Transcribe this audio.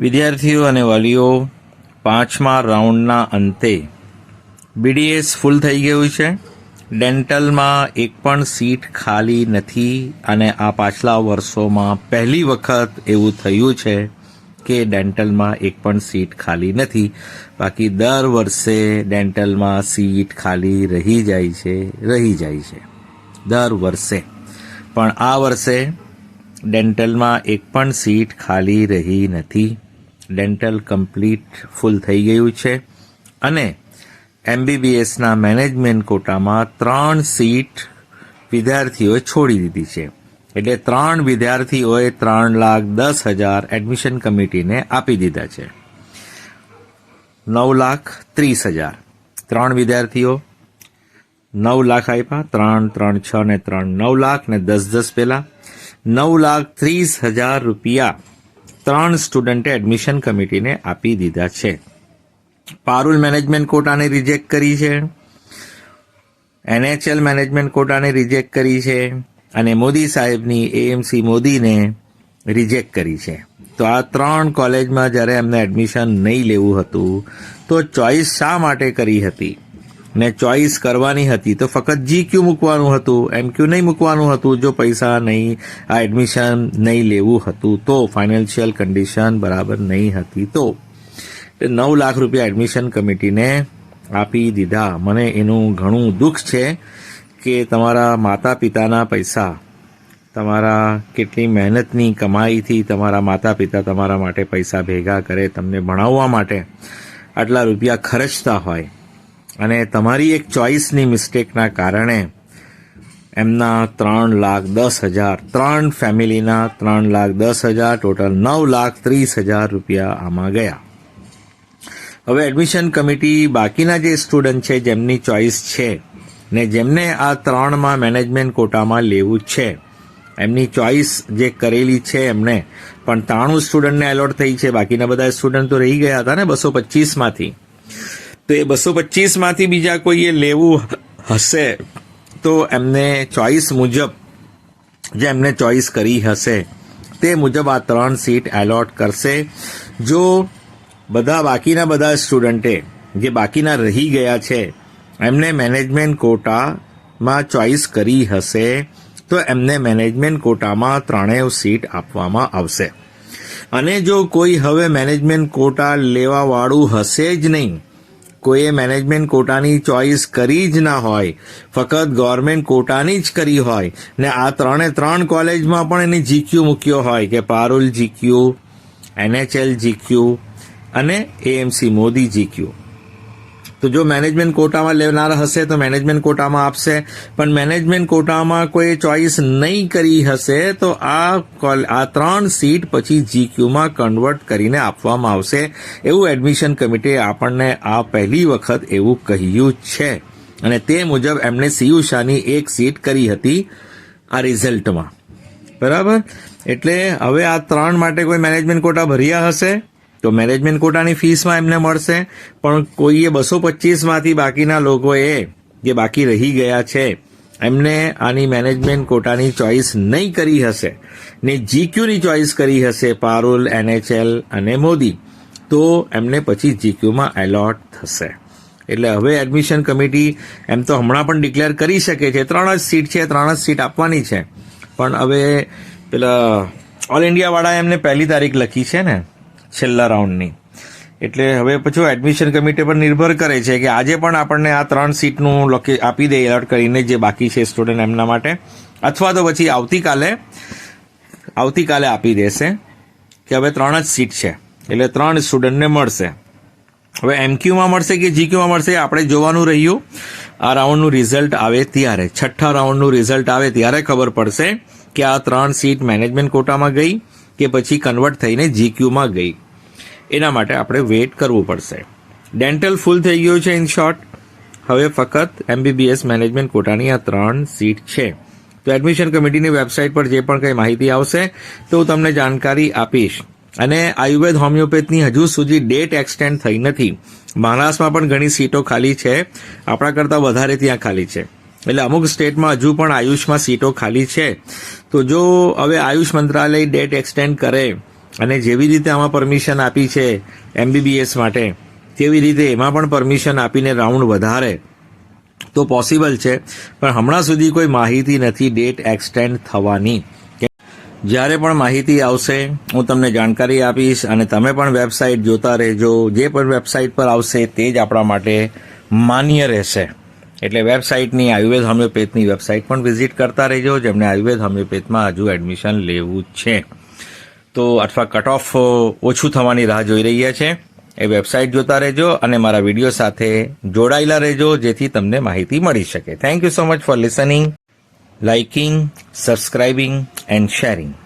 વિદ્યાર્થીઓ અને વાલીઓ, પાંચમા રાઉન્ડના અંતે બીડીએસ ફૂલ થઈ ગયું છે. ડેન્ટલમાં એક પણ સીટ ખાલી નથી અને આ પાછલા વર્ષોમાં પહેલી વખત એવું થયું છે કે ડેન્ટલમાં એક પણ સીટ ખાલી નથી. બાકી દર વર્ષે ડેન્ટલમાં સીટ ખાલી રહી જાય છે, રહી જાય છે. દર વર્ષે. પણ આ વર્ષે ડેન્ટલમાં એક પણ સીટ ખાલી રહી નથી. ડેન્ટલ કમ્પ્લીટ ફૂલ થઈ ગયું છે. અને એમબીબીએસના મેનેજમેન્ટ કોટામાં ત્રણ સીટ વિદ્યાર્થીઓએ છોડી દીધી છે. એટલે ત્રણ વિદ્યાર્થીઓએ ત્રણ લાખ દસ હજાર એડમિશન કમિટીને આપી દીધા છે. નવ લાખ ત્રીસ હજાર. ત્રણ વિદ્યાર્થીઓ. નવ લાખ આપ્યા. ત્રણ ત્રણ, છ ને ત્રણ. નવ લાખ ને દસ દસ પહેલાં નવ લાખ ત્રીસ હજાર રૂપિયા ત્રણ સ્ટુડન્ટે એડમિશન કમિટીને આપી દીધા છે. પારુલ મેનેજમેન્ટ કોટાને રિજેક્ટ કરી છે. એનએચએલ મેનેજમેન્ટ કોટાને રિજેક્ટ કરી છે. અને મોદી સાહેબની એએમસી મોદીને રિજેક્ટ કરી છે. તો આ ત્રણ કોલેજમાં જ્યારે એમને એડમિશન નહીં લેવું હતું, તો ચોઇસ શા માટે કરી હતી? ને ચોઇસ કરવાની હતી, તો ફક્ત જી ક્યુ મૂકવાનું હતું એમ ક્યુ નહીં મૂકવાનું હતું, જો પૈસા નહીં, આ એડમિશન નહીં લેવું હતું, તો ફાઇનાન્શિયલ કન્ડિશન બરાબર નહીં હતી, તો નવ લાખ રૂપિયા એડમિશન કમિટીને આપી દીધા. મને એનું ઘણું દુઃખ છે કે તમારા માતા પિતાના પૈસા, તમારા કેટલી મહેનતની કમાઈથી તમારા માતા પિતા તમારા માટે પૈસા ભેગા કરે, તમને ભણાવવા માટે આટલા રૂપિયા ખર્ચતા હોય. અને તમારી એક ચોઇસની મિસ્ટેકના કારણે એમના ત્રણ લાખ દસ હજાર, ત્રણ ફેમિલીના ત્રણ લાખ દસ હજાર, ટોટલ નવ લાખ ત્રીસ હજાર રૂપિયા આમાં ગયા. હવે એડમિશન કમિટી બાકીના જે સ્ટુડન્ટ છે, જેમની ચોઇસ છે, ને જેમને આ ત્રણમાં મેનેજમેન્ટ કોટામાં લેવું છે, એમની ચોઇસ જે કરેલી છે એમને, પણ ત્રાણું સ્ટુડન્ટને એલોટ થઈ છે, બાકીના બધા સ્ટુડન્ટ તો રહી ગયા હતા ને બસો પચીસમાંથી. તો એ બસો પચીસમાંથી બીજા કોઈએ લેવું હશે, તો એમને ચોઇસ મુજબ, જે એમને ચોઇસ કરી હશે, તે મુજબ આ ત્રણ સીટ એલોટ કરશે. જો બધા બાકીના બધા સ્ટુડન્ટે, જે બાકીના રહી ગયા છે, એમને મેનેજમેન્ટ કોટામાં ચોઇસ કરી હશે, તો એમને મેનેજમેન્ટ કોટામાં ત્રણેય સીટ આપવામાં આવશે. અને જો કોઈ હવે મેનેજમેન્ટ કોટા લેવાવાળું હશે જ નહીં કોઈએ મેનેજમેન્ટ કોટાની ચોઇસ કરી જ ના હોય, ફક્ત ગવર્મેન્ટ કોટાની જ કરી હોય, ને આ ત્રણે ત્રણ કોલેજમાં પણ એની જીક્યુ મૂક્યો હોય કે પારુલ જીક્યુ એનએચએલ જીક્યુ અને એએમસી મોદી જીક્યુ તો જો મેનેજમેન્ટ કોટામાં લેનાર હશે તો મેનેજમેન્ટ કોટામાં આપશે. પણ મેનેજમેન્ટ કોટામાં કોઈ ચોઇસ નહીં કરી હશે તો આ આ ત્રણ સીટ પછી જીક્યુમાં કન્વર્ટ કરીને આપવામાં આવશે. એવું એડમિશન કમિટીએ આપણને આ પહેલી વખત એવું કહ્યું છે. અને તે મુજબ એમણે સીયુ શાહની એક સીટ કરી હતી આ રિઝલ્ટમાં બરાબર? એટલે હવે આ ત્રણ માટે કોઈ મેનેજમેન્ટ કોટા ભર્યા હશે? તો મેનેજમેન્ટ કોટાની ફીસમાં એમને મળશે, પણ કોઈએ બસો પચીસમાંથી બાકીના લોકોએ જે બાકી રહી ગયા છે, એમને આની મેનેજમેન્ટ કોટાની ચોઇસ નહીં કરી હશે. ને જીક્યુની ચોઇસ કરી હશે પારુલ એનએચએલ અને મોદી. તો એમને પછી જીક્યુમાં એલોટ થશે. એટલે હવે એડમિશન કમિટી એમ તો હમણાં પણ ડિક્લેર કરી શકે છે. ત્રણ જ સીટ છે, ત્રણ જ સીટ આપવાની છે. પણ હવે પેલા ઓલ ઇન્ડિયાવાળાએ એમને પહેલી તારીખ લખી છે ને? છેલ્લા રાઉન્ડની. એટલે હવે પછી એડમિશન કમિટી પર નિર્ભર કરે છે કે આજે પણ આપણને આ ત્રણ સીટનું લખી આપી દે એલર્ટ કરીને જે બાકી છે સ્ટુડન્ટ એમના માટે. અથવા તો પછી આવતીકાલે આવતીકાલે આપી દેશે કે હવે ત્રણ જ સીટ છે. એટલે ત્રણ સ્ટુડન્ટને મળશે. હવે એમક્યુમાં મળશે કે જીક્યુમાં મળશે આપણે જોવાનું રહ્યું. આ રાઉન્ડનું રિઝલ્ટ આવે ત્યારે. છઠ્ઠા રાઉન્ડનું રિઝલ્ટ આવે ત્યારે ખબર પડશે કે આ ત્રણ સીટ મેનેજમેન્ટ કોટામાં ગઈ કે પછી કન્વર્ટ થઈને જીક્યુમાં ગઈ. એના માટે આપણે વેઇટ કરવું પડશે. ડેન્ટલ ફૂલ થઈ ગયું છે ઇન શોર્ટ હવે ફક્ત એમબીબીએસ મેનેજમેન્ટ કોટાની આ ત્રણ સીટ છે. તો એડમિશન કમિટીની વેબસાઇટ પર જે પણ કંઈ માહિતી આવશે, તો હું તમને જાણકારી આપીશ. અને આયુર્વેદ હોમિયોપેથની હજુ સુધી ડેટ એક્સટેન્ડ થઈ નથી. મહારાષ્ટ્રમાં પણ ઘણી સીટો ખાલી છે. આપણા કરતાં વધારે ત્યાં ખાલી છે. એટલે અમુક સ્ટેટમાં હજુ પણ આયુષમાં સીટો ખાલી છે. તો જો હવે આયુષ મંત્રાલય ડેટ એક્સટેન્ડ કરે અને જેવી રીતે આમાં પરમિશન આપી છે એમબીબીએસ માટે, તેવી રીતે એમાં પણ પરમિશન આપીને રાઉન્ડ વધારે, તો પોસિબલ છે. પણ હમણાં સુધી કોઈ માહિતી નથી ડેટ એક્સટેન્ડ થવાની. જ્યારે પણ માહિતી આવશે, હું તમને જાણકારી આપીશ અને તમે પણ વેબસાઇટ જોતા રહેજો. જે પણ વેબસાઇટ પર આવશે, તે જ આપણા માટે માન્ય રહેશે. એટલે વેબસાઇટની આયુર્વેદ હોમિયોપેથની વેબસાઇટ પણ વિઝિટ કરતા રહેજો, જેમને આયુર્વેદ હોમિયોપેથમાં હજુ એડમિશન લેવું છે. તો અથવા કટ ઓફ ઓછું થવાની રાહ જોઈ રહ્યા છે એ વેબસાઇટ જોતા રહેજો અને મારા વીડિયો સાથે જોડાયેલા રહેજો, જેથી તમને માહિતી મળી શકે thank you so much for listening liking subscribing and sharing.